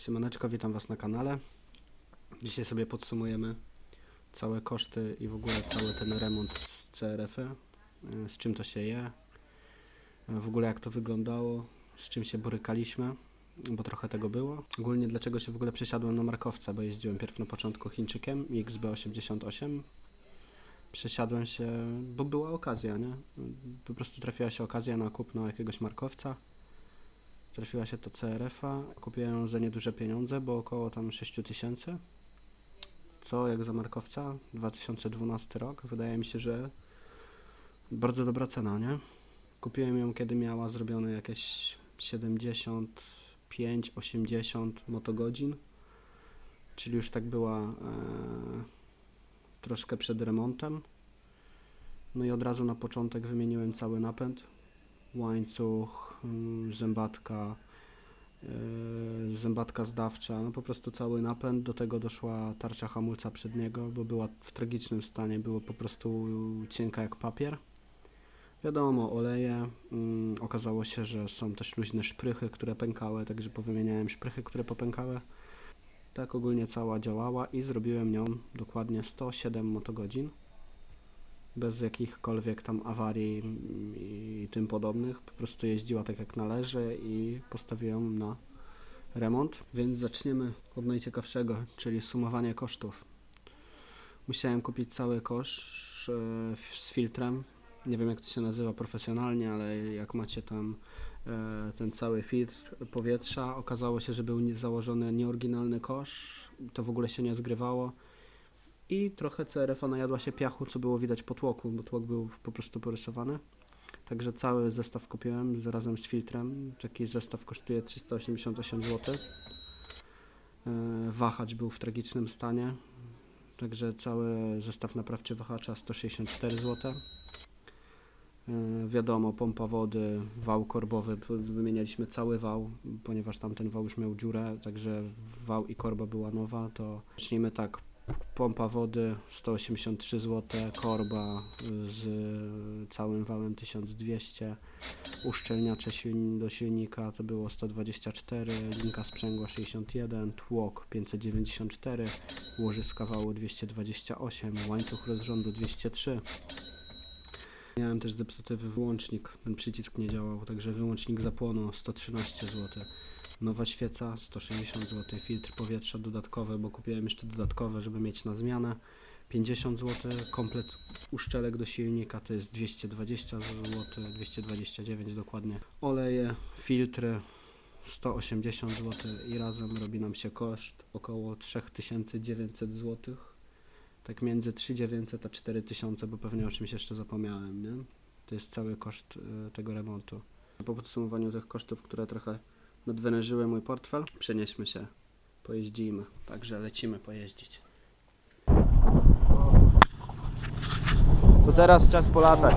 Siemaneczko, witam Was na kanale. Dzisiaj sobie podsumujemy całe koszty i w ogóle cały ten remont CRF-y, y, z czym to się je, y, w ogóle jak to wyglądało, z czym się borykaliśmy, bo trochę tego było. Ogólnie dlaczego się w ogóle przesiadłem na markowca, bo jeździłem pierw na początku Chińczykiem XB88. Przesiadłem się, bo była okazja, nie? Po prostu trafiła się okazja na kupno jakiegoś markowca. Trafiła się to CRF-a, kupiłem ją za nieduże pieniądze, bo około tam 6 tysięcy. Co jak za markowca? 2012 rok. Wydaje mi się, że bardzo dobra cena, nie? Kupiłem ją kiedy miała zrobione jakieś 75-80 motogodzin, czyli już tak była e, troszkę przed remontem. No i od razu na początek wymieniłem cały napęd łańcuch, mm, zębatka, yy, zębatka zdawcza, no po prostu cały napęd. Do tego doszła tarcza hamulca przedniego, bo była w tragicznym stanie, było po prostu cienka jak papier. Wiadomo, oleje. Mm, okazało się, że są też luźne szprychy, które pękały, także powymieniałem szprychy, które popękały. Tak ogólnie cała działała i zrobiłem nią dokładnie 107 motogodzin bez jakichkolwiek tam awarii i tym podobnych. Po prostu jeździła tak jak należy i postawiłem na remont. Więc zaczniemy od najciekawszego, czyli sumowanie kosztów. Musiałem kupić cały kosz e, z filtrem. Nie wiem jak to się nazywa profesjonalnie, ale jak macie tam e, ten cały filtr powietrza, okazało się, że był założony nieoryginalny kosz. To w ogóle się nie zgrywało i trochę CRF-a najadła się piachu, co było widać po tłoku, bo tłok był po prostu porysowany. Także cały zestaw kupiłem z, razem z filtrem. Taki zestaw kosztuje 388 zł. E, Wahacz był w tragicznym stanie. Także cały zestaw naprawczy wahacza 164 zł. E, Wiadomo, pompa wody, wał korbowy, wymienialiśmy cały wał, ponieważ tamten wał już miał dziurę, także wał i korba była nowa, to zacznijmy tak, pompa wody 183 zł, korba z całym wałem 1200, uszczelniacze do silnika to było 124, linka sprzęgła 61, tłok 594, łożyska wału 228, łańcuch rozrządu 203. Miałem też zepsuty wyłącznik, ten przycisk nie działał, także wyłącznik zapłonął 113 zł. Nowa świeca 160 zł, filtr powietrza dodatkowy, bo kupiłem jeszcze dodatkowe, żeby mieć na zmianę 50 zł, komplet uszczelek do silnika to jest 220 zł, 229 dokładnie. Oleje, filtry 180 zł i razem robi nam się koszt około 3900 zł. Tak między 3900 a 4000, bo pewnie o czymś jeszcze zapomniałem, nie? To jest cały koszt y, tego remontu. Po podsumowaniu tych kosztów, które trochę nadwyrężyły mój portfel. Przenieśmy się, pojeździmy. Także lecimy pojeździć. To teraz czas polatać.